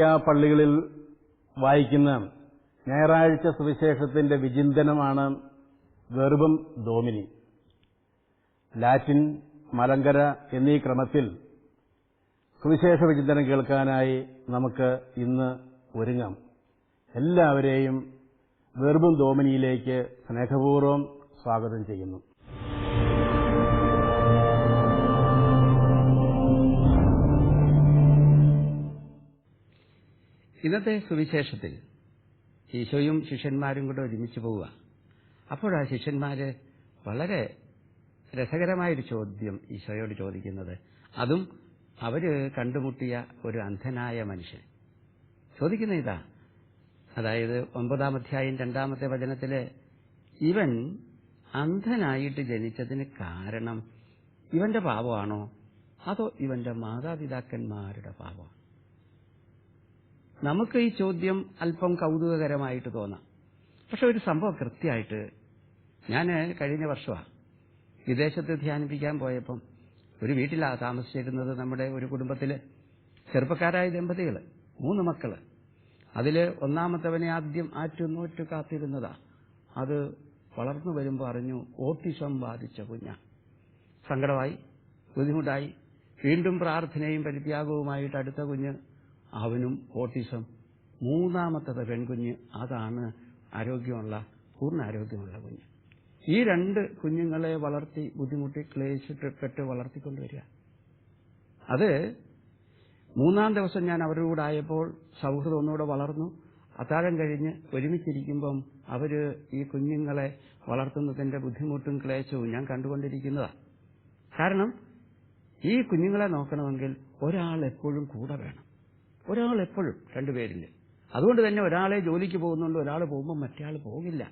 കത്തോലിക്ക പള്ളികളിൽ വായിക്കുന്ന ഞായറാഴ്ച സുവിശേഷത്തിന്റെ വിചിന്തനമാണ് വെർബം ഡോമിനി ലാറ്റിൻ മലങ്കര എന്നീ ക്രമത്തിൽ സുവിശേഷ വിചിന്തനം കേൾക്കാനായി നമുക്ക് ഇന്ന് ഒരുങ്ങാം. എല്ലാവരെയും വെർബും ഡോമിനിയിലേക്ക് സ്നേഹപൂർവം സ്വാഗതം ചെയ്യുന്നു. ഇന്നത്തെ സുവിശേഷത്തിൽ ഈശോയും ശിഷ്യന്മാരും കൂടെ ഒരുമിച്ച് പോവുക. അപ്പോഴാ ശിഷ്യന്മാര് വളരെ രസകരമായൊരു ചോദ്യം ഈശോയോട് ചോദിക്കുന്നത്. അതും അവർ കണ്ടുമുട്ടിയ ഒരു അന്ധനായ മനുഷ്യൻ. ചോദിക്കുന്ന ഇതാ. അതായത് ഒമ്പതാം അധ്യായം രണ്ടാമത്തെ വചനത്തിൽ ഇവൻ അന്ധനായിട്ട് ജനിച്ചതിന് കാരണം ഇവന്റെ പാപമാണോ? അതോ ഇവന്റെ മാതാപിതാക്കന്മാരുടെ പാപമാണോ? നമുക്ക് ഈ ചോദ്യം അല്പം കൗതുകകരമായിട്ട് തോന്നാം. പക്ഷെ ഒരു സംഭവം കൃത്യമായിട്ട് ഞാൻ കഴിഞ്ഞ വർഷമാണ് വിദേശത്ത് ധ്യാനിപ്പിക്കാൻ പോയപ്പം ഒരു വീട്ടിലാണ് താമസിച്ചിരുന്നത് നമ്മുടെ ഒരു കുടുംബത്തിലെ ചെറുപ്പക്കാരായ ദമ്പതികൾ മൂന്ന് മക്കൾ. അതിൽ ഒന്നാമത്തവനെ ആദ്യം ആറ്റുനോറ്റു കാത്തിരുന്നതാ. അത് വളർന്നു വരുമ്പോൾ അറിഞ്ഞു ഓട്ടിസം ബാധിച്ച കുഞ്ഞ. സങ്കടമായി ബുദ്ധിമുട്ടായി. വീണ്ടും പ്രാർത്ഥനയും പരിത്യാഗവുമായിട്ട് അടുത്ത കുഞ്ഞ് അവനും ഓട്ടിസം. മൂന്നാമത്തത് പെൺകുഞ്ഞ്. അതാണ് ആരോഗ്യമുള്ള പൂർണ ആരോഗ്യമുള്ള കുഞ്ഞ്. ഈ രണ്ട് കുഞ്ഞുങ്ങളെ വളർത്തി ബുദ്ധിമുട്ടി ക്ലേശിപ്പെട്ട് വളർത്തിക്കൊണ്ടുവരിക. അത് മൂന്നാം ദിവസം ഞാൻ അവരുടെ കൂടെ ആയപ്പോൾ സൗഹൃദം ഒന്നുകൂടെ വളർന്നു. അത്താഴം കഴിഞ്ഞ് ഒരുമിച്ചിരിക്കുമ്പം അവർ ഈ കുഞ്ഞുങ്ങളെ വളർത്തുന്നതിന്റെ ബുദ്ധിമുട്ടും ക്ലേശവും ഞാൻ കണ്ടുകൊണ്ടിരിക്കുന്നതാണ് കാരണം ഈ കുഞ്ഞുങ്ങളെ നോക്കണമെങ്കിൽ ഒരാൾ എപ്പോഴും കൂടെ വേണം. ഒരാൾ എപ്പോഴും രണ്ടുപേരില്ല അതുകൊണ്ട് തന്നെ ഒരാളെ ജോലിക്ക് പോകുന്നുണ്ട് ഒരാൾ പോകുമ്പോൾ മറ്റേ പോകില്ല.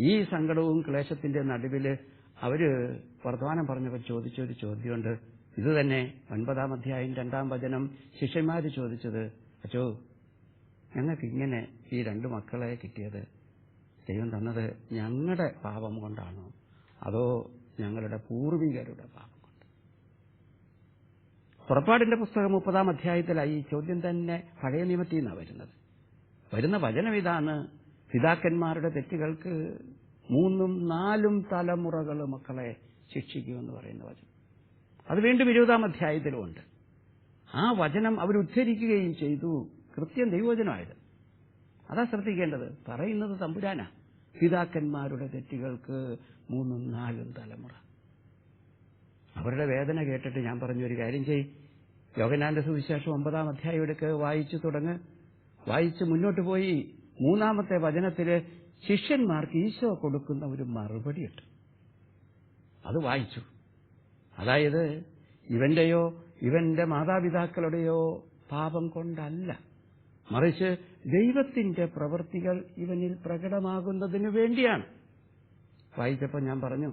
ഈ സങ്കടവും ക്ലേശത്തിന്റെ നടുവിൽ അവർ വർത്തമാനം പറഞ്ഞപ്പോൾ ചോദിച്ചൊരു ചോദ്യമുണ്ട്. ഇത് തന്നെ ഒൻപതാം അധ്യായം രണ്ടാം വചനം ശിഷ്യന്മാര് ചോദിച്ചത് അച്ചോ ഞങ്ങൾക്ക് ഇങ്ങനെ ഈ രണ്ട് മക്കളെ കിട്ടിയത് ദൈവം തന്നത് ഞങ്ങളുടെ പാപം കൊണ്ടാണോ? അതോ ഞങ്ങളുടെ പൂർവികരുടെ പാപം? പുറപ്പാടിന്റെ പുസ്തകം മുപ്പതാം അധ്യായത്തിലായി ഈ ചോദ്യം തന്നെ പഴയ നിയമത്തിൽ നിന്നാണ് വരുന്നത്. വരുന്ന വചനം ഇതാണ് പിതാക്കന്മാരുടെ തെറ്റുകൾക്ക് മൂന്നും നാലും തലമുറകൾ മക്കളെ ശിക്ഷിക്കുമെന്ന് പറയുന്ന വചനം. അത് വീണ്ടും ഇരുപതാം അധ്യായത്തിലുമുണ്ട് ആ വചനം അവരുദ്ധരിക്കുകയും ചെയ്തു. കൃത്യം ദൈവവചനമായത്. അതാ ശ്രദ്ധിക്കേണ്ടത്. പറയുന്നത് തമ്പുരാനാ. പിതാക്കന്മാരുടെ തെറ്റുകൾക്ക് മൂന്നും നാലും തലമുറ. അവരുടെ വേദന കേട്ടിട്ട് ഞാൻ പറഞ്ഞു ഒരു കാര്യം ചെയ്. യോഗനാന്റെ സുവിശേഷം ഒമ്പതാം അധ്യായം എടുക്ക് വായിച്ചു തുടങ്ങ്. വായിച്ച് മുന്നോട്ട് പോയി. മൂന്നാമത്തെ വചനത്തിൽ ശിഷ്യന്മാർക്ക് ഈശോ കൊടുക്കുന്ന ഒരു മറുപടിയുണ്ട് അത് വായിച്ചു. അതായത് ഇവന്റെയോ ഇവന്റെ മാതാപിതാക്കളുടെയോ പാപം കൊണ്ടല്ല. മറിച്ച് ദൈവത്തിന്റെ പ്രവൃത്തികൾ ഇവനിൽ പ്രകടമാകുന്നതിന് വേണ്ടിയാണ്. വായിച്ചപ്പോൾ ഞാൻ പറഞ്ഞു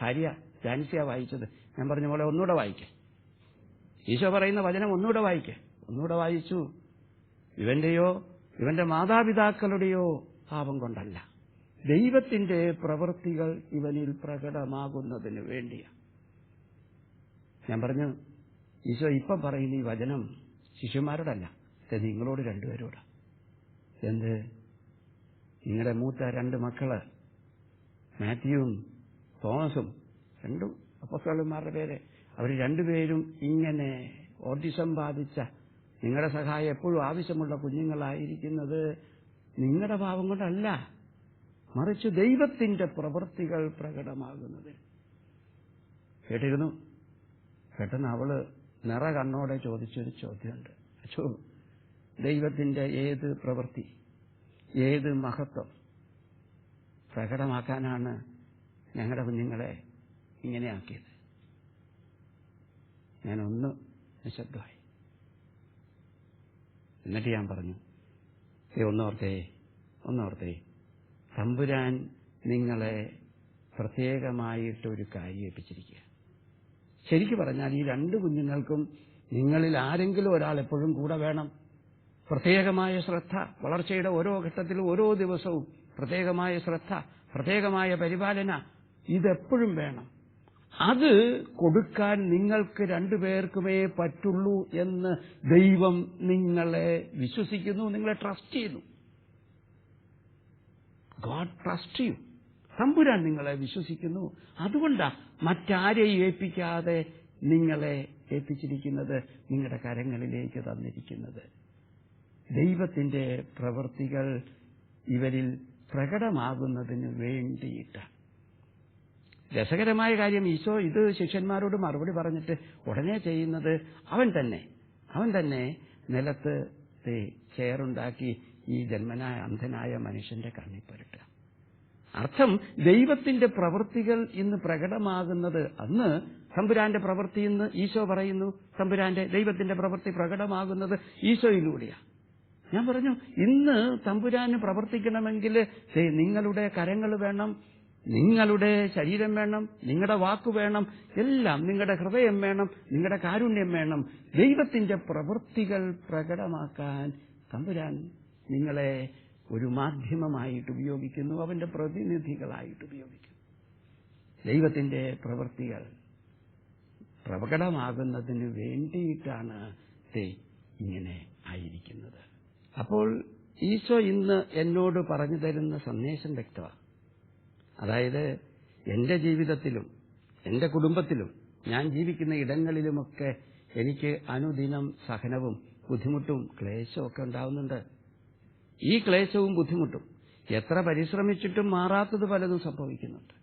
ഭാര്യ ജാൻസിയാ വായിച്ചത്. ഞാൻ പറഞ്ഞ പോലെ ഒന്നുകൂടെ വായിക്കേ. ഈശോ പറയുന്ന വചനം ഒന്നുകൂടെ വായിക്കേ. ഒന്നുകൂടെ വായിച്ചു. ഇവന്റെയോ ഇവന്റെ മാതാപിതാക്കളുടെയോ പാപം കൊണ്ടല്ല. ദൈവത്തിന്റെ പ്രവൃത്തികൾ ഇവനിൽ പ്രകടമാകുന്നതിന് വേണ്ടിയാണ് ഞാൻ പറഞ്ഞു ഈശോ ഇപ്പം പറയുന്ന ഈ വചനം ശിഷ്യന്മാരോടല്ല ഇത് നിങ്ങളോട് രണ്ടുപേരോടാ. എന്ത്? നിങ്ങളുടെ മൂത്ത രണ്ട് മക്കൾ മാത്യുവും തോമസും രണ്ടും അപ്പസ്വലന്മാരുടെ പേര്. അവർ രണ്ടുപേരും ഇങ്ങനെ ഓട്ടിസം ബാധിച്ച നിങ്ങളുടെ സഹായം എപ്പോഴും ആവശ്യമുള്ള കുഞ്ഞുങ്ങളായിരിക്കുന്നത് നിങ്ങളുടെ ഭാവം കൊണ്ടല്ല. മറിച്ച് ദൈവത്തിന്റെ പ്രവൃത്തികൾ പ്രകടമാകുന്നത്. കേട്ടിരുന്നു? പെട്ടെന്ന് അവൾ നിറ കണ്ണോടെ ചോദിച്ചൊരു ചോദ്യമുണ്ട്. അച്ഛോ ദൈവത്തിന്റെ ഏത് പ്രവൃത്തി ഏത് മഹത്വം പ്രകടമാക്കാനാണ് ഞങ്ങളുടെ കുഞ്ഞുങ്ങളെ ഇങ്ങനെയാക്കിയത്. ഒന്ന് നിശബ്ദമായി. എന്നിട്ട് ഞാൻ പറഞ്ഞു ഒന്നോർത്തേ ഒന്നോർത്തേ തമ്പുരാൻ നിങ്ങളെ പ്രത്യേകമായിട്ടൊരു കാര്യം ഏൽപ്പിച്ചിരിക്കുക ശരിക്കു പറഞ്ഞാൽ ഈ രണ്ട് കുഞ്ഞുങ്ങൾക്കും നിങ്ങളിൽ ആരെങ്കിലും ഒരാൾ എപ്പോഴും കൂടെ വേണം. പ്രത്യേകമായ ശ്രദ്ധ വളർച്ചയുടെ ഓരോ ഘട്ടത്തിലും ഓരോ ദിവസവും പ്രത്യേകമായ ശ്രദ്ധ പ്രത്യേകമായ പരിപാലന ഇതെപ്പോഴും വേണം. അത് കൊടുക്കാൻ നിങ്ങൾക്ക് രണ്ടുപേർക്കുമേ പറ്റുള്ളൂ എന്ന് ദൈവം നിങ്ങളെ വിശ്വസിക്കുന്നു നിങ്ങളെ ട്രസ്റ്റ് ചെയ്യുന്നു. ഗോഡ് ട്രസ്റ്റ് ചെയ്യും തമ്പുരാൻ നിങ്ങളെ വിശ്വസിക്കുന്നു. അതുകൊണ്ടാ മറ്റാരെയും ഏൽപ്പിക്കാതെ നിങ്ങളെ ഏൽപ്പിച്ചിരിക്കുന്നത് നിങ്ങളുടെ കരങ്ങളിലേക്ക് തന്നിരിക്കുന്നത്. ദൈവത്തിന്റെ പ്രവൃത്തികൾ ഇവരിൽ പ്രകടമാകുന്നതിന് വേണ്ടിയിട്ടാണ്. രസകരമായ കാര്യം ഈശോ ഇത് ശിഷ്യന്മാരോട് മറുപടി പറഞ്ഞിട്ട് ഉടനെ ചെയ്യുന്നത് അവൻ തന്നെ. അവൻ തന്നെ നിലത്ത് ചേറുണ്ടാക്കി ഈ ജന്മനായ അന്ധനായ മനുഷ്യന്റെ കണ്ണിൽ പുരട്ടുക. അർത്ഥം ദൈവത്തിന്റെ പ്രവൃത്തികൾ ഇന്ന് പ്രകടമാകുന്നത് അന്ന് തമ്പുരാന്റെ പ്രവൃത്തി ഇന്ന് ഈശോ പറയുന്നു. തമ്പുരാന്റെ ദൈവത്തിന്റെ പ്രവൃത്തി പ്രകടമാകുന്നത് ഈശോയിലൂടെയാണ് ഞാൻ പറഞ്ഞു ഇന്ന് തമ്പുരാന് പ്രവർത്തിക്കണമെങ്കിൽ നിങ്ങളുടെ കരങ്ങൾ വേണം നിങ്ങളുടെ ശരീരം വേണം നിങ്ങളുടെ വാക്കു വേണം എല്ലാം നിങ്ങളുടെ ഹൃദയം വേണം നിങ്ങളുടെ കാരുണ്യം വേണം. ദൈവത്തിന്റെ പ്രവൃത്തികൾ പ്രകടമാക്കാൻ തമ്പുരാൻ നിങ്ങളെ ഒരു മാധ്യമമായിട്ട് ഉപയോഗിക്കുന്നു അവന്റെ പ്രതിനിധികളായിട്ട് ഉപയോഗിക്കുന്നു. ദൈവത്തിന്റെ പ്രവൃത്തികൾ പ്രകടമാകുന്നതിന് വേണ്ടിയിട്ടാണ് ഇങ്ങനെ ആയിരിക്കുന്നത്. അപ്പോൾ ഈശോ ഇന്ന് എന്നോട് പറഞ്ഞു തരുന്ന സന്ദേശം വ്യക്തമാണ് അതായത് എന്റെ ജീവിതത്തിലും എന്റെ കുടുംബത്തിലും ഞാൻ ജീവിക്കുന്ന ഇടങ്ങളിലുമൊക്കെ എനിക്ക് അനുദിനം സഹനവും ബുദ്ധിമുട്ടും ക്ലേശവും ഒക്കെ ഉണ്ടാവുന്നുണ്ട്. ഈ ക്ലേശവും ബുദ്ധിമുട്ടും എത്ര പരിശ്രമിച്ചിട്ടും മാറാത്തത് പലതും സംഭവിക്കുന്നുണ്ട്.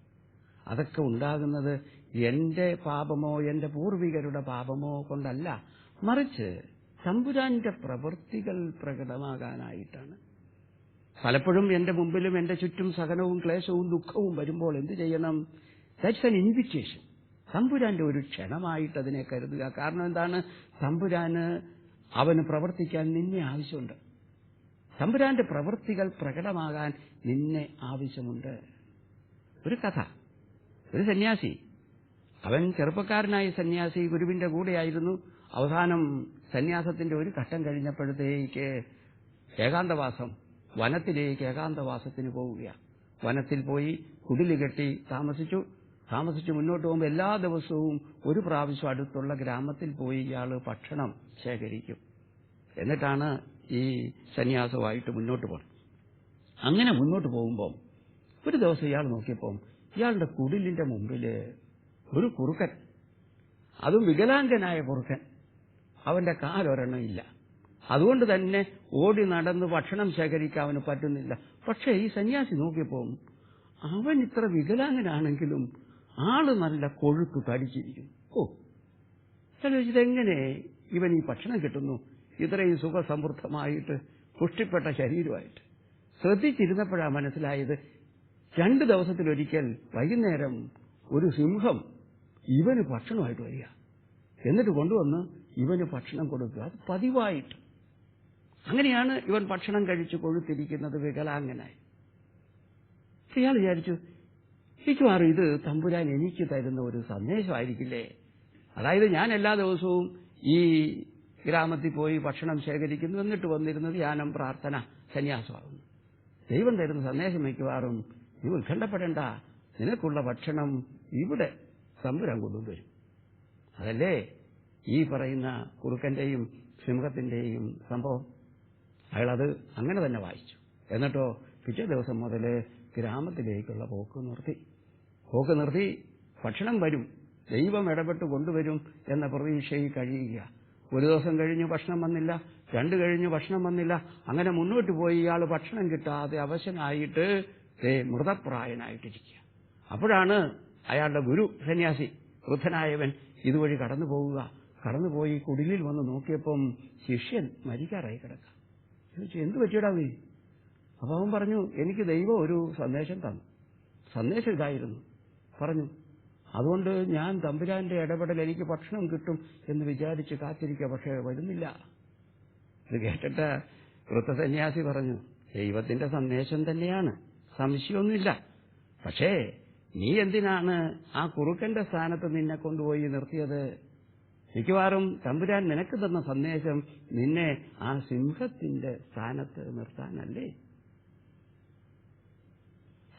അതൊക്കെ ഉണ്ടാകുന്നത് എന്റെ പാപമോ എന്റെ പൂർവികരുടെ പാപമോ കൊണ്ടല്ല മറിച്ച് തമ്പുരാന്റെ പ്രവൃത്തികൾ പ്രകടമാകാനായിട്ടാണ്. പലപ്പോഴും എന്റെ മുമ്പിലും എന്റെ ചുറ്റും സഹനവും ക്ലേശവും ദുഃഖവും വരുമ്പോൾ എന്ത് ചെയ്യണം? ദാറ്റ്സ് എൻ ഇൻവിറ്റേഷൻ തമ്പുരാന്റെ ഒരു ക്ഷണമായിട്ട് അതിനെ കരുതുക. കാരണം എന്താണ്? തമ്പുരാന് അവന് പ്രവർത്തിക്കാൻ നിന്നെ ആവശ്യമുണ്ട്. തമ്പുരാന്റെ പ്രവൃത്തികൾ പ്രകടമാകാൻ നിന്നെ ആവശ്യമുണ്ട്. ഒരു കഥ. ഒരു സന്യാസി. അവൻ ചെറുപ്പക്കാരനായ സന്യാസി ഗുരുവിന്റെ കൂടെയായിരുന്നു. അവസാനം സന്യാസത്തിന്റെ ഒരു ഘട്ടം കഴിഞ്ഞപ്പോഴത്തേക്ക് ഏകാന്തവാസം. വനത്തിലേക്ക് ഏകാന്തവാസത്തിന് പോവുകയാണ്. വനത്തിൽ പോയി കുടിൽ കെട്ടി താമസിച്ചു. താമസിച്ച് മുന്നോട്ട് പോകുമ്പോൾ എല്ലാ ദിവസവും ഒരു പ്രാവശ്യം അടുത്തുള്ള ഗ്രാമത്തിൽ പോയി ഇയാൾ ഭക്ഷണം ശേഖരിക്കും. എന്നിട്ടാണ് ഈ സന്യാസമായിട്ട് മുന്നോട്ട് പോകുന്നത്. അങ്ങനെ മുന്നോട്ട് പോകുമ്പോൾ ഒരു ദിവസം ഇയാൾ നോക്കിയപ്പോൾ ഇയാളുടെ കുടിലിന്റെ മുമ്പിൽ ഒരു കുറുക്കൻ അതും വികലാംഗനായ കുറുക്കൻ. അവന്റെ കാലൊരെണ്ണം ഇല്ല. അതുകൊണ്ട് തന്നെ ഓടി നടന്ന് ഭക്ഷണം ശേഖരിക്കാൻ അവന് പറ്റുന്നില്ല. പക്ഷേ ഈ സന്യാസി നോക്കിയപ്പോൾ അവൻ ഇത്ര വികലാംഗനാണെങ്കിലും ആൾ നല്ല കൊഴുത്തു തടിച്ചിരിക്കും ഓ ഇതെങ്ങനെ ഇവൻ ഈ ഭക്ഷണം കിട്ടുന്നു? ഇത്രയും സുഖസമൃദ്ധമായിട്ട് പുഷ്ടിപ്പെട്ട ശരീരമായിട്ട്. ശ്രദ്ധിച്ചിരുന്നപ്പോഴാണ് മനസ്സിലായത് രണ്ട് ദിവസത്തിലൊരിക്കൽ വൈകുന്നേരം ഒരു സിംഹം ഇവന് ഭക്ഷണമായിട്ട് വരിക. എന്നിട്ട് കൊണ്ടുവന്ന് ഇവന് ഭക്ഷണം കൊടുക്കുക. അത് പതിവായിട്ട്. അങ്ങനെയാണ് ഇവൻ ഭക്ഷണം കഴിച്ച് കൊഴുത്തിരിക്കുന്നത് വികലാംഗനായി. ഇയാൾ വിചാരിച്ചു മിക്കവാറും ഇത് തമ്പുരാൻ എനിക്ക് തരുന്ന ഒരു സന്ദേശമായിരിക്കില്ലേ? അതായത് ഞാൻ എല്ലാ ദിവസവും ഈ ഗ്രാമത്തിൽ പോയി ഭക്ഷണം ശേഖരിക്കുന്നു എന്നിട്ട് വന്നിരുന്നത് ധ്യാനം പ്രാർത്ഥന സന്യാസമാകുന്നു. ദൈവം തരുന്ന സന്ദേശം മിക്കവാറും നീ ഉത്കണ്ഠപ്പെടേണ്ട നിനക്കുള്ള ഭക്ഷണം ഇവിടെ തമ്പുരാൻ കൊണ്ടുവരും. അതല്ലേ ഈ പറയുന്ന കുറുക്കന്റെയും സിംഹത്തിന്റെയും സംഭവം? അയാളത് അങ്ങനെ തന്നെ വായിച്ചു. എന്നിട്ടോ പിറ്റേ ദിവസം മുതൽ ഗ്രാമത്തിലേക്കുള്ള പോക്ക് നിർത്തി. പോക്ക് നിർത്തി ഭക്ഷണം വരും ദൈവം ഇടപെട്ട് കൊണ്ടുവരും എന്ന പ്രതീക്ഷയിൽ കഴിയുക. ഒരു ദിവസം കഴിഞ്ഞ് ഭക്ഷണം വന്നില്ല രണ്ട് കഴിഞ്ഞ് ഭക്ഷണം വന്നില്ല അങ്ങനെ മുന്നോട്ട് പോയി ഇയാൾ ഭക്ഷണം കിട്ടാതെ അവശനായിട്ട് മൃതപ്രായനായിട്ടിരിക്കുക. അപ്പോഴാണ് അയാളുടെ ഗുരു സന്യാസി വൃദ്ധനായവൻ ഇതുവഴി കടന്നു പോവുക കടന്നുപോയി കുടിലിൽ വന്ന് നോക്കിയപ്പം ശിഷ്യൻ മരിക്കാറായി കിടക്കുക. ചോദിച്ചു എന്ത് പറ്റിയടാ നീ? അപ്പൊ അവൻ പറഞ്ഞു എനിക്ക് ദൈവം ഒരു സന്ദേശം തന്നു. സന്ദേശം ഇതായിരുന്നു. പറഞ്ഞു അതുകൊണ്ട് ഞാൻ തമ്പുരാന്റെ ഇടപെടൽ എനിക്ക് ഭക്ഷണം കിട്ടും എന്ന് വിചാരിച്ച് കാത്തിരിക്കുക പക്ഷേ വരുന്നില്ല. ഇത് കേട്ടിട്ട് വൃത്തസന്യാസി പറഞ്ഞു ദൈവത്തിന്റെ സന്ദേശം തന്നെയാണ് സംശയമൊന്നുമില്ല. പക്ഷേ നീ എന്തിനാണ് ആ കുറുക്കന്റെ സ്ഥാനത്ത് നിന്നെ കൊണ്ടുപോയി നിർത്തിയത്? മിക്കവാറും തമ്പുരാൻ നിനക്ക് തന്ന സന്ദേശം നിന്നെ ആ സിംഹത്തിന്റെ സ്ഥാനത്ത് നിർത്താനല്ലേ?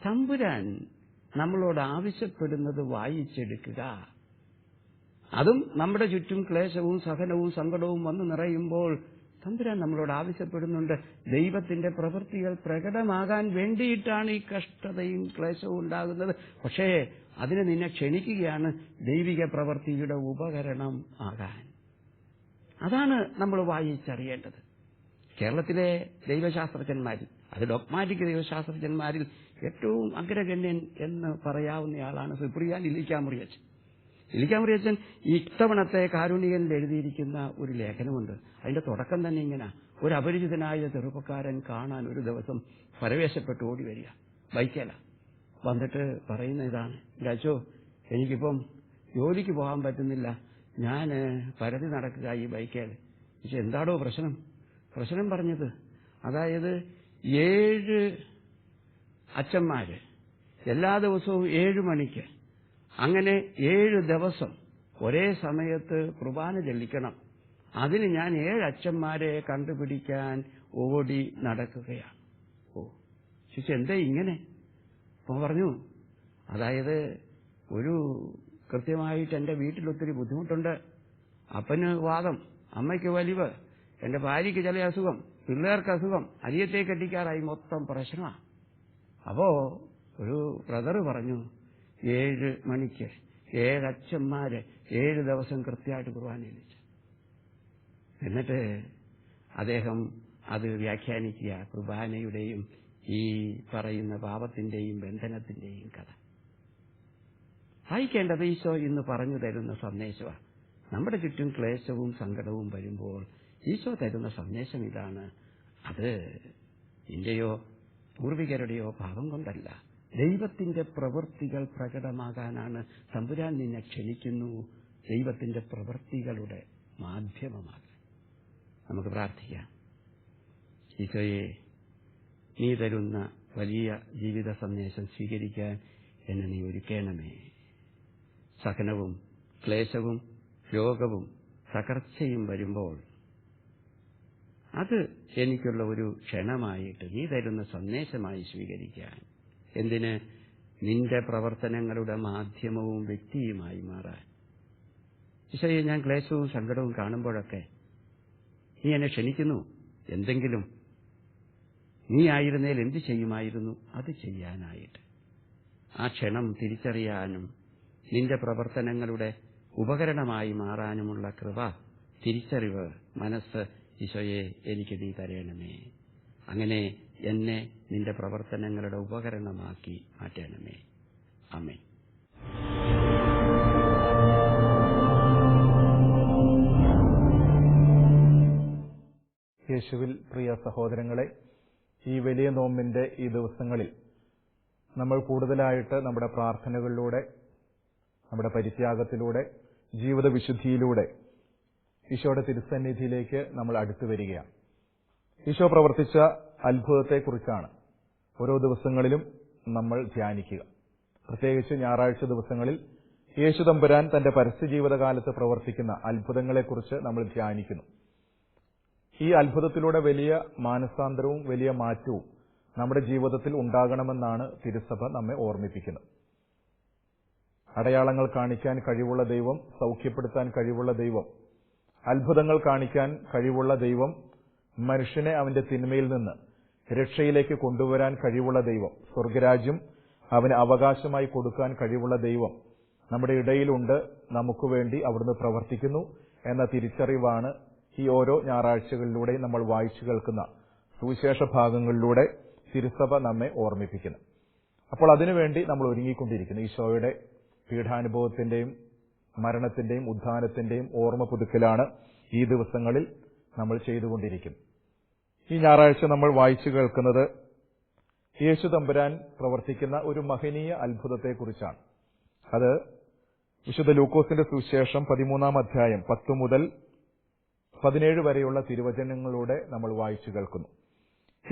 തമ്പുരാൻ നമ്മളോട് ആവശ്യപ്പെടുന്നത് വായിച്ചെടുക്കുക. അതും നമ്മുടെ ചുറ്റും ക്ലേശവും സഹനവും സങ്കടവും വന്നു നിറയുമ്പോൾ തമ്പുരാൻ നമ്മളോട് ആവശ്യപ്പെടുന്നുണ്ട്. ദൈവത്തിന്റെ പ്രവൃത്തികൾ പ്രകടമാകാൻ വേണ്ടിയിട്ടാണ് ഈ കഷ്ടതയും ക്ലേശവും ഉണ്ടാകുന്നത്. പക്ഷേ അതിനെ നിന്നെ ക്ഷണിക്കുകയാണ് ദൈവിക പ്രവൃത്തിയുടെ ഉപകരണം ആകാൻ. അതാണ് നമ്മൾ വായിച്ചറിയേണ്ടത്. കേരളത്തിലെ ദൈവശാസ്ത്രജ്ഞന്മാരിൽ അത് ഡോക്മാറ്റിക് ദൈവശാസ്ത്രജ്ഞന്മാരിൽ ഏറ്റവും അഗ്രഗണ്യൻ എന്ന് പറയാവുന്നയാളാണ് സുപ്രിയാൻ ഇല്ലിക്കാമുറിയച്ചൻ ഇല്ലിക്കാമുറിയച്ചൻ ഇത്തവണത്തെ കാരുണികനിൽ എഴുതിയിരിക്കുന്ന ഒരു ലേഖനമുണ്ട്. അതിന്റെ തുടക്കം തന്നെ ഇങ്ങനെ. ഒരു അപരിചിതനായ ചെറുപ്പക്കാരൻ കാണാൻ ഒരു ദിവസം പരവേശപ്പെട്ട് ഓടി വരിക. ബൈക്കേല. വന്നിട്ട് പറയുന്ന ഇതാണ്. രാജോ എനിക്കിപ്പം ജോലിക്ക് പോകാൻ പറ്റുന്നില്ല. ഞാൻ പരതി നടക്കുക ഈ ബൈക്കേൽ. പക്ഷെ എന്താടോ പ്രശ്നം? പ്രശ്നം പറഞ്ഞത് അതായത് ഏഴ് അച്ഛന്മാര്. എല്ലാ ദിവസവും ഏഴ് മണിക്ക് അങ്ങനെ ഏഴ് ദിവസം ഒരേ സമയത്ത് കുർബാന ചെല്ലിക്കണം. അതിന് ഞാൻ ഏഴ് അച്ഛന്മാരെ കണ്ടുപിടിക്കാൻ ഓടി നടക്കുകയാണ്. ഓ ശിശു എന്താ ഇങ്ങനെ? അപ്പൊ പറഞ്ഞു അതായത് ഒരു കൃത്യമായിട്ട് എന്റെ വീട്ടിൽ ഒത്തിരി ബുദ്ധിമുട്ടുണ്ട്. അപ്പന് വാദം അമ്മയ്ക്ക് വലിവ് എന്റെ ഭാര്യയ്ക്ക് ചില അസുഖം പിള്ളേർക്ക് അസുഖം അരിയത്തെ കെട്ടിക്കാറായി മൊത്തം പ്രശ്നമാണ് അപ്പോ ഒരു ബ്രദർ പറഞ്ഞു ഏഴ് മണിക്ക് ഏഴ് അച്ഛന്മാര് ഏഴ് ദിവസം കൃത്യമായിട്ട് കുർബാന കുർബാനയിലിച്ചു എന്നിട്ട് അദ്ദേഹം അത് വ്യാഖ്യാനിക്കുക കുർബാനയുടെയും ഈ പറയുന്ന പാപത്തിന്റെയും ബന്ധനത്തിന്റെയും കഥ. വായിക്കേണ്ടത് ഈശോ ഇന്ന് പറഞ്ഞു തരുന്ന സന്ദേശമാണ്. നമ്മുടെ ചുറ്റും ക്ലേശവും സങ്കടവും വരുമ്പോൾ ഈശോ തരുന്ന സന്ദേശം ഇതാണ്. അത് നിന്റെയോ പൂർവികരുടെയോ പാപം കൊണ്ടല്ല. ദൈവത്തിന്റെ പ്രവൃത്തികൾ പ്രകടമാകാനാണ് തമ്പുരാൻ നിന്നെ ക്ഷണിക്കുന്നു. ദൈവത്തിന്റെ പ്രവൃത്തികളുടെ മാധ്യമമാകാൻ നമുക്ക് പ്രാർത്ഥിക്കാം. ഈശോയെ നീ തരുന്ന വലിയ ജീവിത സന്ദേശം സ്വീകരിക്കാൻ എന്നെ നീ ഒരുക്കേണമേ. സഹനവും ക്ലേശവും രോഗവും തകർച്ചയും വരുമ്പോൾ അത് എനിക്കുള്ള ഒരു ക്ഷണമായിട്ട് നീ തരുന്ന സന്ദേശമായി സ്വീകരിക്കാൻ എന്തിന്? നിന്റെ പ്രവർത്തനങ്ങളുടെ മാധ്യമവും വ്യക്തിയുമായി മാറാൻ. ഈശോയെ ഞാൻ ക്ലേശവും സങ്കടവും കാണുമ്പോഴൊക്കെ നീ എന്നെ ക്ഷണിക്കുന്നു. എന്തെങ്കിലും? നീ ആയിരുന്നേൽ എന്ത് ചെയ്യുമായിരുന്നു? അത് ചെയ്യാനായിട്ട്. ആ ക്ഷണം തിരിച്ചറിയാനും നിന്റെ പ്രവർത്തനങ്ങളുടെ ഉപകരണമായി മാറാനുമുള്ള കൃപ തിരിച്ചറിവ് മനസ്സ് ഈശോയെ എനിക്ക് നീ തരയണമേ അങ്ങനെ എന്നെ നിന്റെ പ്രവർത്തനങ്ങളുടെ ഉപകരണമാക്കി മാറ്റണമേ. അമ്മേ യേശുവിൽ പ്രിയ സഹോദരങ്ങളെ ഈ വലിയ നോമ്പിന്റെ ഈ ദിവസങ്ങളിൽ നമ്മൾ കൂടുതലായിട്ട് നമ്മുടെ പ്രാർത്ഥനകളിലൂടെ നമ്മുടെ പരിത്യാഗത്തിലൂടെ ജീവിത വിശുദ്ധിയിലൂടെ ഈശോയുടെ തിരുസന്നിധിയിലേക്ക് നമ്മൾ അടുത്തു വരികയാണ്. ഈശോ പ്രവർത്തിച്ച അത്ഭുതത്തെക്കുറിച്ചാണ്. ഓരോ ദിവസങ്ങളിലും നമ്മൾ ധ്യാനിക്കുക. പ്രത്യേകിച്ച് ഞായറാഴ്ച ദിവസങ്ങളിൽ യേശു തമ്പുരാൻ തന്റെ പരസ്യ ജീവിതകാലത്ത് പ്രവർത്തിക്കുന്ന അത്ഭുതങ്ങളെക്കുറിച്ച് നമ്മൾ ധ്യാനിക്കുന്നു. ഈ അത്ഭുതത്തിലൂടെ വലിയ മാനസാന്തരവും വലിയ മാറ്റവും നമ്മുടെ ജീവിതത്തിൽ ഉണ്ടാകണമെന്നാണ് തിരുസഭ നമ്മെ ഓർമ്മിപ്പിക്കുന്നത്. അടയാളങ്ങൾ കാണിക്കാൻ കഴിവുള്ള ദൈവം സൗഖ്യപ്പെടുത്താൻ കഴിവുള്ള ദൈവം അത്ഭുതങ്ങൾ കാണിക്കാൻ കഴിവുള്ള ദൈവം മനുഷ്യനെ അവന്റെ തിന്മയിൽ നിന്ന് രക്ഷയിലേക്ക് കൊണ്ടുവരാൻ കഴിവുള്ള ദൈവം. സ്വർഗരാജ്യം അവന് അവകാശമായി കൊടുക്കാൻ കഴിവുള്ള ദൈവം നമ്മുടെ ഇടയിലുണ്ട്. നമുക്ക് വേണ്ടി അവിടുന്ന് പ്രവർത്തിക്കുന്നു എന്ന തിരിച്ചറിവാണ് ഈ ഓരോ ഞായറാഴ്ചകളിലൂടെ നമ്മൾ വായിച്ചു കേൾക്കുന്ന സുവിശേഷ ഭാഗങ്ങളിലൂടെ തിരുസഭ നമ്മെ ഓർമ്മിപ്പിക്കുന്നു. അപ്പോൾ അതിനുവേണ്ടി നമ്മൾ ഒരുങ്ങിക്കൊണ്ടിരിക്കുന്നു. ഈശോയുടെ പീഠാനുഭവത്തിന്റെയും മരണത്തിന്റെയും ഉദ്ധാനത്തിന്റെയും ഓർമ്മ പുതുക്കലാണ് ഈ ദിവസങ്ങളിൽ നമ്മൾ ചെയ്തുകൊണ്ടിരിക്കുന്നത് ഈ ഞായറാഴ്ച നമ്മൾ വായിച്ചു കേൾക്കുന്നത് യേശു തമ്പുരാൻ പ്രവർത്തിക്കുന്ന ഒരു മഹനീയ അത്ഭുതത്തെക്കുറിച്ചാണ്. അത് വിശുദ്ധ ലൂക്കോസിന്റെ സുവിശേഷം പതിമൂന്നാം അധ്യായം പത്ത് മുതൽ പതിനേഴ് വരെയുള്ള തിരുവചനങ്ങളിലൂടെ നമ്മൾ വായിച്ചു കേൾക്കുന്നു.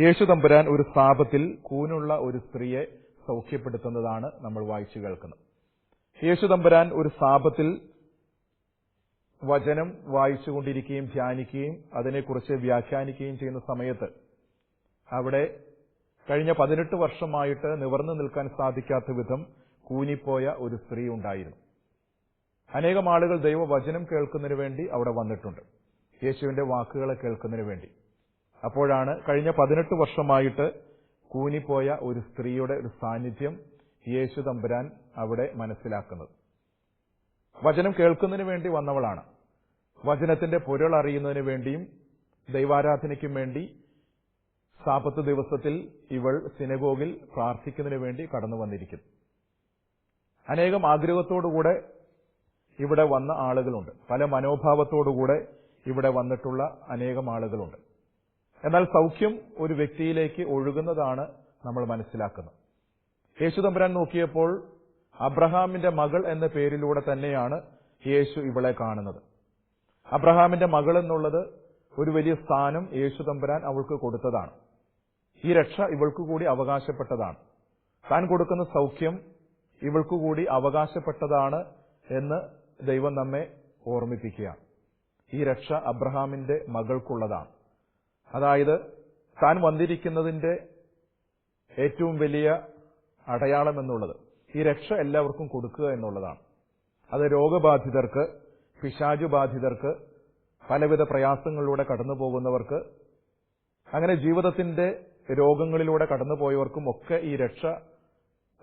യേശു തമ്പുരാൻ ഒരു സ്ഥാപത്തിൽ കൂനുള്ള ഒരു സ്ത്രീയെ സൗഖ്യപ്പെടുത്തുന്നതാണ് നമ്മൾ വായിച്ചു കേൾക്കുന്നത്. യേശു തമ്പുരാൻ ഒരു സ്ഥാപത്തിൽ വചനം വായിച്ചുകൊണ്ടിരിക്കുകയും ധ്യാനിക്കുകയും അതിനെക്കുറിച്ച് വ്യാഖ്യാനിക്കുകയും ചെയ്യുന്ന സമയത്ത് അവിടെ കഴിഞ്ഞ പതിനെട്ട് വർഷമായിട്ട് നിവർന്നു നിൽക്കാൻ സാധിക്കാത്ത വിധം കൂനിപ്പോയ ഒരു സ്ത്രീ ഉണ്ടായിരുന്നു. അനേകം ആളുകൾ ദൈവവചനം കേൾക്കുന്നതിന് വേണ്ടി അവിടെ വന്നിട്ടുണ്ട്. യേശുവിന്റെ വാക്കുകളെ കേൾക്കുന്നതിന് വേണ്ടി. അപ്പോഴാണ് കഴിഞ്ഞ പതിനെട്ട് വർഷമായിട്ട് കൂനിപ്പോയ ഒരു സ്ത്രീയുടെ ഒരു സാന്നിധ്യം യേശു തമ്പുരാൻ അവിടെ മനസ്സിലാക്കുന്നത്. വചനം കേൾക്കുന്നതിന് വേണ്ടി വന്നവളാണ്. വചനത്തിന്റെ പൊരുൾ അറിയുന്നതിന് വേണ്ടിയും ദൈവാരാധനയ്ക്കും വേണ്ടി സാപത്ത് ദിവസത്തിൽ ഇവൾ സിനഗോഗിൽ പ്രാർത്ഥിക്കുന്നതിന് വേണ്ടി കടന്നു വന്നിരിക്കുന്നു. അനേകം ആഗ്രഹത്തോടുകൂടെ ഇവിടെ വന്ന ആളുകളുണ്ട്. പല മനോഭാവത്തോടുകൂടെ ഇവിടെ വന്നിട്ടുള്ള അനേകം ആളുകളുണ്ട്. എന്നാൽ സൗഖ്യം ഒരു വ്യക്തിയിലേക്ക് ഒഴുകുന്നതാണ് നമ്മൾ മനസ്സിലാക്കുന്നത്. യേശുതമ്പുരാൻ നോക്കിയപ്പോൾ അബ്രഹാമിന്റെ മകൾ എന്ന പേരിലൂടെ തന്നെയാണ് യേശു ഇവളെ കാണുന്നത്. അബ്രഹാമിന്റെ മകൾ എന്നുള്ളത് ഒരു വലിയ സ്ഥാനം യേശു തമ്പുരാൻ അവൾക്ക് കൊടുത്തതാണ്. ഈ രക്ഷ ഇവൾക്ക് കൂടി അവകാശപ്പെട്ടതാണ്. താൻ കൊടുക്കുന്ന സൗഖ്യം ഇവൾക്ക് കൂടി അവകാശപ്പെട്ടതാണ് എന്ന് ദൈവം നമ്മെ ഓർമ്മിപ്പിക്കുക. ഈ രക്ഷ അബ്രഹാമിന്റെ മകൾക്കുള്ളതാണ്. അതായത് താൻ വന്നിരിക്കുന്നതിന്റെ ഏറ്റവും വലിയ അടയാളം എന്നുള്ളത് ഈ രക്ഷ എല്ലാവർക്കും കൊടുക്കുക എന്നുള്ളതാണ്. അത് രോഗബാധിതർക്ക് പിശാചുബാധിതർക്ക് പലവിധ പ്രയാസങ്ങളിലൂടെ കടന്നു പോകുന്നവർക്ക് അങ്ങനെ ജീവിതത്തിന്റെ രോഗങ്ങളിലൂടെ കടന്നുപോയവർക്കും ഒക്കെ ഈ രക്ഷ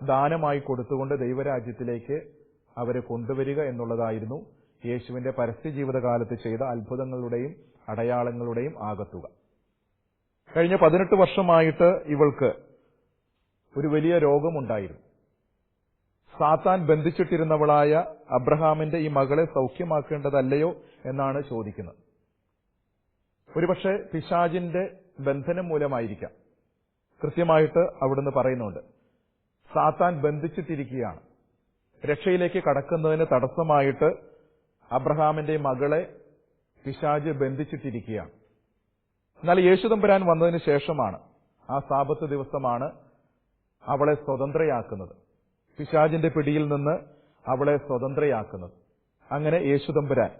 ദാനമായി കൊടുത്തുകൊണ്ട് ദൈവരാജ്യത്തിലേക്ക് അവരെ കൊണ്ടുവരിക എന്നുള്ളതായിരുന്നു യേശുവിന്റെ പരസ്യ ജീവിതകാലത്ത് ചെയ്ത അത്ഭുതങ്ങളുടെയും അടയാളങ്ങളുടെയും ആകത്തുക. കഴിഞ്ഞ പതിനെട്ട് വർഷമായിട്ട് ഇവൾക്ക് ഒരു വലിയ രോഗമുണ്ടായിരുന്നു. സാത്താൻ ബന്ധിച്ചിട്ടിരുന്നവളായ അബ്രഹാമിന്റെ ഈ മകളെ സൗഖ്യമാക്കേണ്ടതല്ലയോ എന്നാണ് ചോദിക്കുന്നത്. ഒരുപക്ഷെ പിശാജിന്റെ ബന്ധനം മൂലമായിരിക്കാം. കൃത്യമായിട്ട് അവിടുന്ന് പറയുന്നുണ്ട്. സാത്താൻ ബന്ധിച്ചിട്ടിരിക്കുകയാണ്. രക്ഷയിലേക്ക് കടക്കുന്നതിന് തടസ്സമായിട്ട് അബ്രഹാമിന്റെ മകളെ പിശാജ് ബന്ധിച്ചിട്ടിരിക്കുകയാണ്. എന്നാൽ യേശുദമ്പുരാൻ വന്നതിന് ശേഷമാണ് ആ സാപത്ത് ദിവസമാണ് അവളെ സ്വതന്ത്രയാക്കുന്നത്. പിശാജിന്റെ പിടിയിൽ നിന്ന് അവളെ സ്വതന്ത്രയാക്കുന്നത്. അങ്ങനെ യേശുദമ്പുരാൻ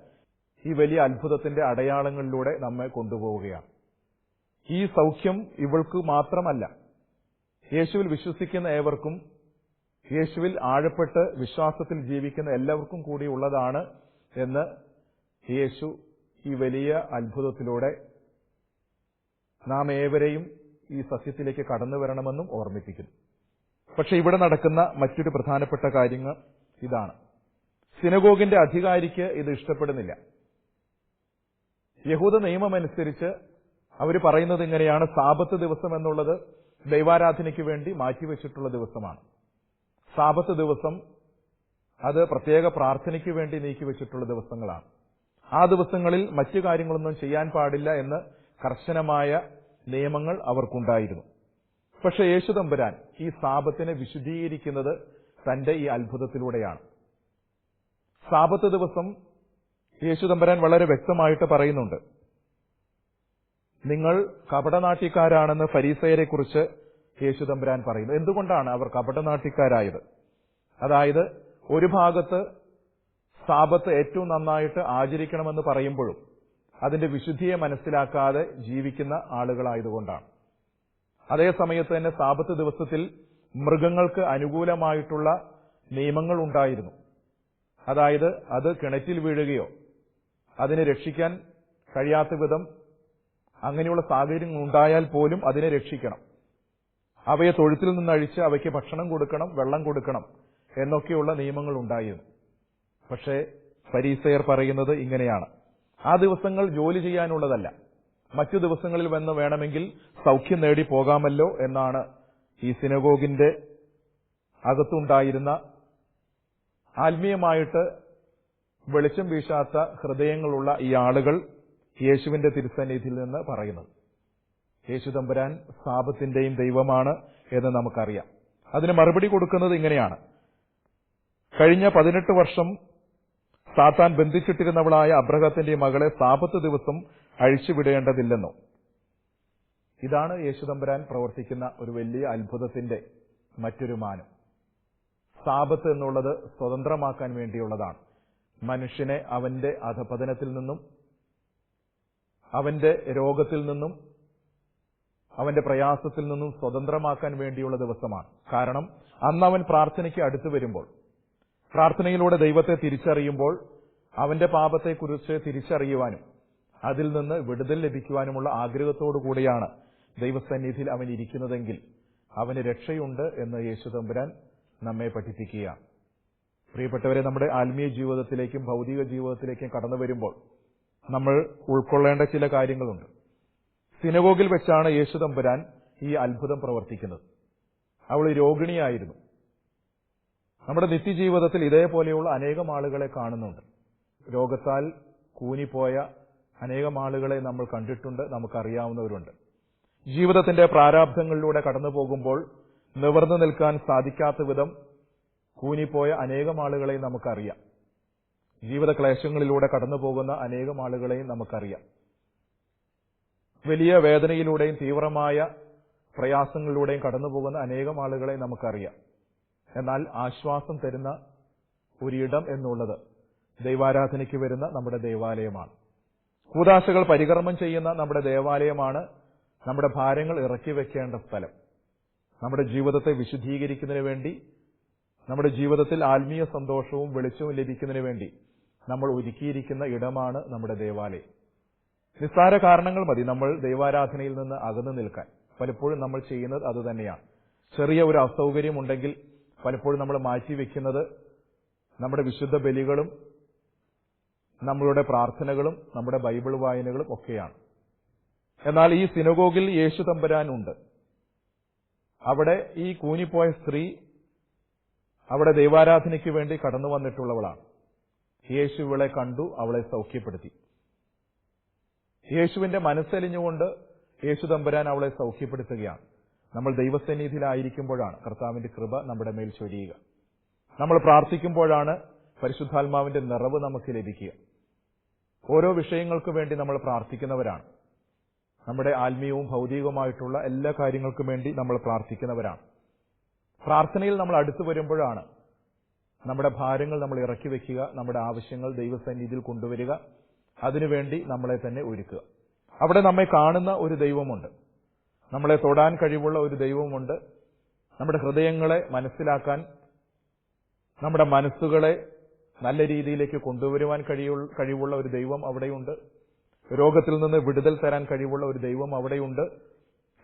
ഈ വലിയ അത്ഭുതത്തിന്റെ അടയാളങ്ങളിലൂടെ നമ്മെ കൊണ്ടുപോവുകയാണ്. ഈ സൗഖ്യം ഇവൾക്ക് മാത്രമല്ല. യേശുവിൽ വിശ്വസിക്കുന്ന ഏവർക്കും യേശുവിൽ ആഴപ്പെട്ട് വിശ്വാസത്തിൽ ജീവിക്കുന്ന എല്ലാവർക്കും കൂടി ഉള്ളതാണ് എന്ന് യേശു ഈ വലിയ അത്ഭുതത്തിലൂടെ നാം ഏവരെയും ഈ സത്യത്തിലേക്ക് കടന്നു വരണമെന്നും ഓർമ്മിപ്പിക്കുന്നു. പക്ഷെ ഇവിടെ നടക്കുന്ന മറ്റൊരു പ്രധാനപ്പെട്ട കാര്യങ്ങൾ ഇതാണ്. സിനഗോഗിന്റെ അധികാരിക്ക് ഇത് ഇഷ്ടപ്പെടുന്നില്ല. യഹൂദ നിയമമനുസരിച്ച് അവർ പറയുന്നത് ഇങ്ങനെയാണ് സാപത്ത് ദിവസം എന്നുള്ളത് ദൈവാരാധനയ്ക്ക് വേണ്ടി മാറ്റിവെച്ചിട്ടുള്ള ദിവസമാണ്. സാപത്ത് ദിവസം അത് പ്രത്യേക പ്രാർത്ഥനയ്ക്ക് വേണ്ടി നീക്കിവെച്ചിട്ടുള്ള ദിവസങ്ങളാണ്. ആ ദിവസങ്ങളിൽ മറ്റു കാര്യങ്ങളൊന്നും ചെയ്യാൻ പാടില്ല എന്ന് കർശനമായ നിയമങ്ങൾ അവർക്കുണ്ടായിരുന്നു. പക്ഷെ യേശുദമ്പുരാൻ ഈ സാപത്തിനെ വിശുദ്ധീകരിക്കുന്നത് തന്റെ ഈ അത്ഭുതത്തിലൂടെയാണ്. സാപത്ത് ദിവസം യേശു തമ്പുരാൻ വളരെ വ്യക്തമായിട്ട് പറയുന്നുണ്ട്. നിങ്ങൾ കപടനാട്ടിക്കാരാണെന്ന് ഫരീസയരെ കുറിച്ച് യേശുദമ്പുരാൻ പറയുന്നു. എന്തുകൊണ്ടാണ് അവർ കപടനാട്ടിക്കാരായത്? അതായത് ഒരു ഭാഗത്ത് സാപത്ത് ഏറ്റവും നന്നായിട്ട് ആചരിക്കണമെന്ന് പറയുമ്പോഴും അതിന്റെ വിശുദ്ധിയെ മനസ്സിലാക്കാതെ ജീവിക്കുന്ന ആളുകളായതുകൊണ്ടാണ്. അതേ സമയത്ത് തന്നെ സാപത്ത് ദിവസത്തിൽ മൃഗങ്ങൾക്ക് അനുകൂലമായിട്ടുള്ള നിയമങ്ങൾ ഉണ്ടായിരുന്നു. അതായത് അത് കിണറ്റിൽ വീഴുകയോ അതിനെ രക്ഷിക്കാൻ കഴിയാത്ത വിധം അങ്ങനെയുള്ള സാഹചര്യങ്ങൾ ഉണ്ടായാൽ പോലും അതിനെ രക്ഷിക്കണം. അവയെ തൊഴുത്തിൽ നിന്ന് അഴിച്ച് അവയ്ക്ക് ഭക്ഷണം കൊടുക്കണം വെള്ളം കൊടുക്കണം എന്നൊക്കെയുള്ള നിയമങ്ങൾ ഉണ്ടായിരുന്നു. പക്ഷേ പരീസയർ പറയുന്നത് ഇങ്ങനെയാണ്. ആ ദിവസങ്ങൾ ജോലി ചെയ്യാനുള്ളതല്ല. മറ്റു ദിവസങ്ങളിൽ വന്ന് വേണമെങ്കിൽ സൗഖ്യം നേടി പോകാമല്ലോ എന്നാണ് ഈ സിനഗോഗിന്റെ അകത്തുണ്ടായിരുന്ന ആത്മീയമായിട്ട് വെളിച്ചം വീശാത്ത ഹൃദയങ്ങളുള്ള ഈ ആളുകൾ യേശുവിന്റെ തിരുസന്നിധിയിൽ നിന്ന് പറയുന്നത്. യേശു തമ്പുരാൻ സാപത്തിന്റെയും ദൈവമാണ് എന്ന് നമുക്കറിയാം. അതിന് മറുപടി കൊടുക്കുന്നത് ഇങ്ങനെയാണ്. കഴിഞ്ഞ പതിനെട്ട് വർഷം സാത്താൻ ബന്ധിച്ചിട്ടിരുന്നവളായ അബ്രഹത്തിന്റെ മകളെ സാപത്ത് ദിവസം അഴിച്ചുവിടേണ്ടതില്ലെന്നോ? ഇതാണ് യേശുദമ്പുരാൻ പ്രവർത്തിക്കുന്ന ഒരു വലിയ അത്ഭുതത്തിന്റെ മറ്റൊരു മാനം. സാപത്ത് എന്നുള്ളത് സ്വതന്ത്രമാക്കാൻ വേണ്ടിയുള്ളതാണ്. മനുഷ്യനെ അവന്റെ അധപതനത്തിൽ നിന്നും അവന്റെ രോഗത്തിൽ നിന്നും അവന്റെ പ്രയാസത്തിൽ നിന്നും സ്വതന്ത്രമാക്കാൻ വേണ്ടിയുള്ള ദിവസമാണ്. കാരണം അന്ന് അവൻ പ്രാർത്ഥനയ്ക്ക് അടുത്തു വരുമ്പോൾ പ്രാർത്ഥനയിലൂടെ ദൈവത്തെ തിരിച്ചറിയുമ്പോൾ അവന്റെ പാപത്തെക്കുറിച്ച് തിരിച്ചറിയുവാനും അതിൽ നിന്ന് വിടുതൽ ലഭിക്കുവാനുമുള്ള ആഗ്രഹത്തോടു കൂടിയാണ് ദൈവസന്നിധിയിൽ അവൻ ഇരിക്കുന്നതെങ്കിൽ അവന് രക്ഷയുണ്ട് എന്ന് യേശു തമ്പുരാൻ നമ്മെ പഠിപ്പിക്കുകയാണ്. പ്രിയപ്പെട്ടവരെ നമ്മുടെ ആത്മീയ ജീവിതത്തിലേക്കും ഭൗതിക ജീവിതത്തിലേക്കും കടന്നു വരുമ്പോൾ നമ്മൾ ഉൾക്കൊള്ളേണ്ട ചില കാര്യങ്ങളുണ്ട്. സിനഗോഗിൽ വെച്ചാണ് യേശു തമ്പുരാൻ ഈ അത്ഭുതം പ്രവർത്തിക്കുന്നത്. അവൾ രോഗിണിയായിരുന്നു. നമ്മുടെ നിത്യജീവിതത്തിൽ ഇതേപോലെയുള്ള അനേകം ആളുകളെ കാണുന്നുണ്ട്. രോഗത്താൽ കൂനിപ്പോയ അനേകം ആളുകളെ നമ്മൾ കണ്ടിട്ടുണ്ട് നമുക്കറിയാവുന്നവരുണ്ട്. ജീവിതത്തിന്റെ പ്രാരാബ്ധങ്ങളിലൂടെ കടന്നു പോകുമ്പോൾ നിവർന്നു നിൽക്കാൻ സാധിക്കാത്ത വിധം കൂനിപ്പോയ അനേകം ആളുകളെ നമുക്കറിയാം. ജീവിത ക്ലേശങ്ങളിലൂടെ കടന്നു പോകുന്ന അനേകം ആളുകളെയും നമുക്കറിയാം. വലിയ വേദനയിലൂടെയും തീവ്രമായ പ്രയാസങ്ങളിലൂടെയും കടന്നു പോകുന്ന അനേകം ആളുകളെ നമുക്കറിയാം. എന്നാൽ ആശ്വാസം തരുന്ന ഒരിടം എന്നുള്ളത് ദൈവാരാധനയ്ക്ക് വരുന്ന നമ്മുടെ ദേവാലയമാണ്. കൂതാശകൾ പരികർമ്മം ചെയ്യുന്ന നമ്മുടെ ദേവാലയമാണ് നമ്മുടെ ഭാരങ്ങൾ ഇറക്കി വെക്കേണ്ട സ്ഥലം. നമ്മുടെ ജീവിതത്തെ വിശുദ്ധീകരിക്കുന്നതിന് വേണ്ടി നമ്മുടെ ജീവിതത്തിൽ ആത്മീയ സന്തോഷവും വെളിച്ചവും ലഭിക്കുന്നതിന് വേണ്ടി നമ്മൾ ഒരുക്കിയിരിക്കുന്ന ഇടമാണ് നമ്മുടെ ദേവാലയം. നിസ്സാര കാരണങ്ങൾ മതി നമ്മൾ ദൈവാരാധനയിൽ നിന്ന് അകന്നു നിൽക്കാൻ. പലപ്പോഴും നമ്മൾ ചെയ്യുന്നത് അതുതന്നെയാണ് ചെറിയ ഒരു അസൗകര്യം ഉണ്ടെങ്കിൽ പലപ്പോഴും നമ്മൾ മാറ്റി വെക്കുന്നത് നമ്മുടെ വിശുദ്ധ ബലികളും നമ്മളുടെ പ്രാർത്ഥനകളും നമ്മുടെ ബൈബിൾ വായനകളും ഒക്കെയാണ്. എന്നാൽ ഈ സിനഗോഗിൽ യേശു തമ്പുരാനുണ്ട്. അവിടെ ഈ കൂനിപ്പോയ സ്ത്രീ അവിടെ ദൈവാരാധനയ്ക്ക് വേണ്ടി കടന്നു വന്നിട്ടുള്ളവളാണ്. യേശു ഇവളെ കണ്ടു അവളെ സൗഖ്യപ്പെടുത്തി. യേശുവിന്റെ മനസ്സലിഞ്ഞുകൊണ്ട് യേശു തമ്പുരാൻ അവളെ സൗഖ്യപ്പെടുത്തുകയാണ്. നമ്മൾ ദൈവസന്നിധിയിലായിരിക്കുമ്പോഴാണ് കർത്താവിന്റെ കൃപ നമ്മുടെ മേൽ ചൊരിയുക. നമ്മൾ പ്രാർത്ഥിക്കുമ്പോഴാണ് പരിശുദ്ധാത്മാവിന്റെ നിറവ് നമുക്ക് ലഭിക്കുക. ഓരോ വിഷയങ്ങൾക്കു വേണ്ടി നമ്മൾ പ്രാർത്ഥിക്കുന്നവരാണ്. നമ്മുടെ ആത്മീയവും ഭൗതികവുമായിട്ടുള്ള എല്ലാ കാര്യങ്ങൾക്കും വേണ്ടി നമ്മൾ പ്രാർത്ഥിക്കുന്നവരാണ്. പ്രാർത്ഥനയിൽ നമ്മൾ അടുത്തു വരുമ്പോഴാണ് നമ്മുടെ ഭാരങ്ങൾ നമ്മൾ ഇറക്കി വെക്കുക നമ്മുടെ ആവശ്യങ്ങൾ ദൈവസന്നിധിയിൽ കൊണ്ടുവരിക അതിനുവേണ്ടി നമ്മളെ തന്നെ ഒരുക്കുക. അവിടെ നമ്മെ കാണുന്ന ഒരു ദൈവമുണ്ട്. നമ്മളെ തൊടാൻ കഴിവുള്ള ഒരു ദൈവമുണ്ട്. നമ്മുടെ ഹൃദയങ്ങളെ മനസ്സിലാക്കാൻ നമ്മുടെ മനസ്സുകളെ നല്ല രീതിയിലേക്ക് കൊണ്ടുവരുവാൻ കഴിയു കഴിവുള്ള ഒരു ദൈവം അവിടെയുണ്ട്. രോഗത്തിൽ നിന്ന് വിടുതൽ തരാൻ കഴിവുള്ള ഒരു ദൈവം അവിടെയുണ്ട്.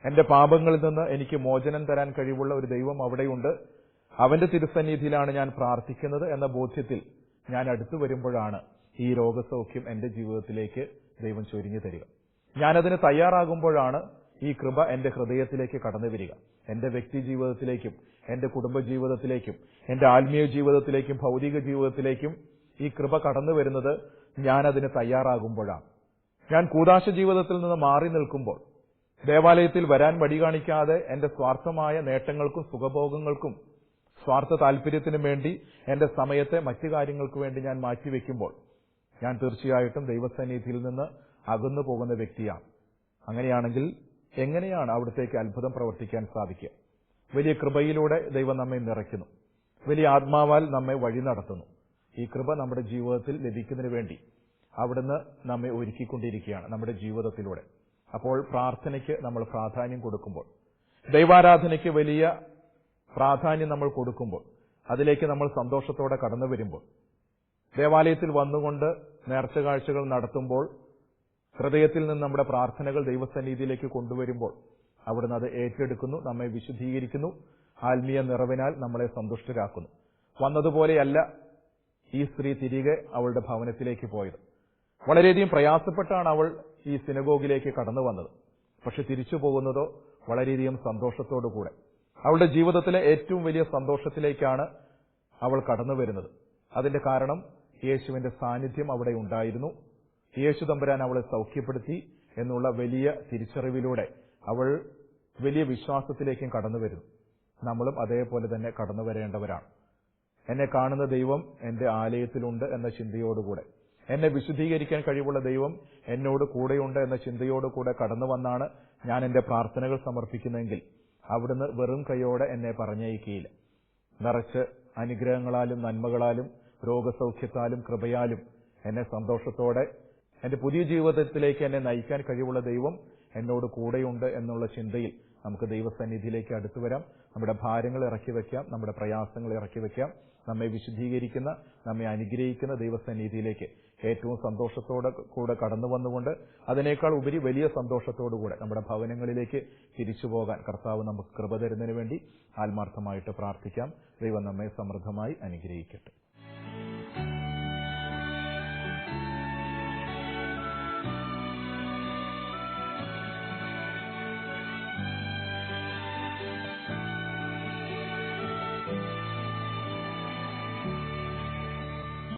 എന്റെ പാപങ്ങളിൽ നിന്ന് എനിക്ക് മോചനം തരാൻ കഴിവുള്ള ഒരു ദൈവം അവിടെയുണ്ട്. അവന്റെ തിരുസന്നിധിയിലാണ് ഞാൻ പ്രാർത്ഥിക്കുന്നത് എന്ന ബോധ്യത്തിൽ ഞാൻ അടുത്തു വരുമ്പോഴാണ് ഈ രോഗസൗഖ്യം എന്റെ ജീവിതത്തിലേക്ക് ദൈവം ചൊരിഞ്ഞു തരിക. ഞാനതിന് തയ്യാറാകുമ്പോഴാണ് ഈ കൃപ എന്റെ ഹൃദയത്തിലേക്ക് കടന്നു വരിക എന്റെ വ്യക്തി ജീവിതത്തിലേക്കും എന്റെ കുടുംബ ജീവിതത്തിലേക്കും എന്റെ ആത്മീയ ജീവിതത്തിലേക്കും ഭൗതിക ജീവിതത്തിലേക്കും ഈ കൃപ കടന്നു വരുന്നത് ഞാൻ ഞാനതിന് തയ്യാറാകുമ്പോഴാണ്. ഞാൻ കൂതാശ ജീവിതത്തിൽ നിന്ന് മാറി നിൽക്കുമ്പോൾ ദേവാലയത്തിൽ വരാൻ വഴി കാണിക്കാതെ എന്റെ സ്വാർത്ഥമായ നേട്ടങ്ങൾക്കും സുഖഭോഗങ്ങൾക്കും സ്വാർത്ഥ താല്പര്യത്തിനും വേണ്ടി എന്റെ സമയത്തെ മറ്റു കാര്യങ്ങൾക്ക് വേണ്ടി ഞാൻ മാറ്റിവെക്കുമ്പോൾ ഞാൻ തീർച്ചയായിട്ടും ദൈവസന്നിധിയിൽ നിന്ന് അകന്നു പോകുന്ന വ്യക്തിയാണ്. അങ്ങനെയാണെങ്കിൽ എങ്ങനെയാണ് അവിടത്തേക്ക് അത്ഭുതം പ്രവർത്തിക്കാൻ സാധിക്കുക? വലിയ കൃപയിലൂടെ ദൈവം നമ്മെ നിറയ്ക്കുന്നു. വലിയ ആത്മാവാൽ നമ്മെ വഴി നടത്തുന്നു. ഈ കൃപ നമ്മുടെ ജീവിതത്തിൽ ലഭിക്കുന്നതിന് വേണ്ടി അവിടുന്ന് നമ്മെ ഒരുക്കിക്കൊണ്ടിരിക്കുകയാണ് നമ്മുടെ ജീവിതത്തിലൂടെ. അപ്പോൾ പ്രാർത്ഥനയ്ക്ക് നമ്മൾ പ്രാധാന്യം കൊടുക്കുമ്പോൾ ദൈവാരാധനയ്ക്ക് വലിയ പ്രാധാന്യം നമ്മൾ കൊടുക്കുമ്പോൾ അതിലേക്ക് നമ്മൾ സന്തോഷത്തോടെ കടന്നു വരുമ്പോൾ ദേവാലയത്തിൽ വന്നുകൊണ്ട് നേർച്ച കാഴ്ചകൾ നടത്തുമ്പോൾ ഹൃദയത്തിൽ നിന്ന് നമ്മുടെ പ്രാർത്ഥനകൾ ദൈവസന്നിധിയിലേക്ക് കൊണ്ടുവരുമ്പോൾ അവിടുന്ന് അത് ഏറ്റെടുക്കുന്നു നമ്മെ വിശുദ്ധീകരിക്കുന്നു. ആത്മീയ നിറവിനാൽ നമ്മളെ സന്തുഷ്ടരാക്കുന്നു. വന്നതുപോലെയല്ല ഈ സ്ത്രീ തിരികെ അവളുടെ ഭവനത്തിലേക്ക് പോയത്. വളരെയധികം പ്രയാസപ്പെട്ടാണ് അവൾ ഈ സിനഗോഗിലേക്ക് കടന്നു വന്നത്. പക്ഷെ തിരിച്ചു പോകുന്നതോ വളരെയധികം സന്തോഷത്തോടുകൂടെ അവളുടെ ജീവിതത്തിലെ ഏറ്റവും വലിയ സന്തോഷത്തിലേക്കാണ് അവൾ കടന്നു വരുന്നത്. അതിന്റെ കാരണം യേശുവിന്റെ സാന്നിധ്യം അവിടെ ഉണ്ടായിരുന്നു. യേശു തമ്പുരാൻ അവളെ സൗഖ്യപ്പെടുത്തി എന്നുള്ള വലിയ തിരിച്ചറിവിലൂടെ അവൾ വലിയ വിശ്വാസത്തിലേക്കും കടന്നു വരുന്നു. നമ്മളും അതേപോലെ തന്നെ കടന്നു വരേണ്ടവരാണ്. എന്നെ കാണുന്ന ദൈവം എന്റെ ആലയത്തിലുണ്ട് എന്ന ചിന്തയോടുകൂടെ. എന്നെ വിശുദ്ധീകരിക്കാൻ കഴിവുള്ള ദൈവം എന്നോട് കൂടെയുണ്ട് എന്ന ചിന്തയോടുകൂടെ കടന്നു വന്നാണ് ഞാൻ എന്റെ പ്രാർത്ഥനകൾ സമർപ്പിക്കുന്നതെങ്കിൽ അവിടുന്ന് വെറും കൈയോടെ എന്നെ പറഞ്ഞയക്കുകയില്ല. നിറച്ച് അനുഗ്രഹങ്ങളാലും നന്മകളാലും രോഗസൗഖ്യത്താലും കൃപയാലും എന്നെ സന്തോഷത്തോടെ എന്റെ പുതിയ ജീവിതത്തിലേക്ക് എന്നെ നയിക്കാൻ കഴിവുള്ള ദൈവം എന്നോട് കൂടെയുണ്ട് എന്നുള്ള ചിന്തയിൽ നമുക്ക് ദൈവസന്നിധിയിലേക്ക് അടുത്തു വരാം. നമ്മുടെ ഭാരങ്ങൾ ഇറക്കി വയ്ക്കാം. നമ്മുടെ പ്രയാസങ്ങൾ ഇറക്കി വയ്ക്കാം. നമ്മെ വിശുദ്ധീകരിക്കുന്ന നമ്മെ അനുഗ്രഹിക്കുന്ന ദൈവസന്നിധിയിലേക്ക് ഏറ്റവും സന്തോഷത്തോടെ കൂടെ കടന്നു വന്നുകൊണ്ട് അതിനേക്കാൾ ഉപരി വലിയ സന്തോഷത്തോടുകൂടെ നമ്മുടെ ഭവനങ്ങളിലേക്ക് തിരിച്ചു പോകാൻ കർത്താവ് നമുക്ക് കൃപ തരുന്നതിന് വേണ്ടി ആത്മാർത്ഥമായിട്ട് പ്രാർത്ഥിക്കാം. ദൈവം നമ്മെ സമൃദ്ധമായി അനുഗ്രഹിക്കട്ടെ.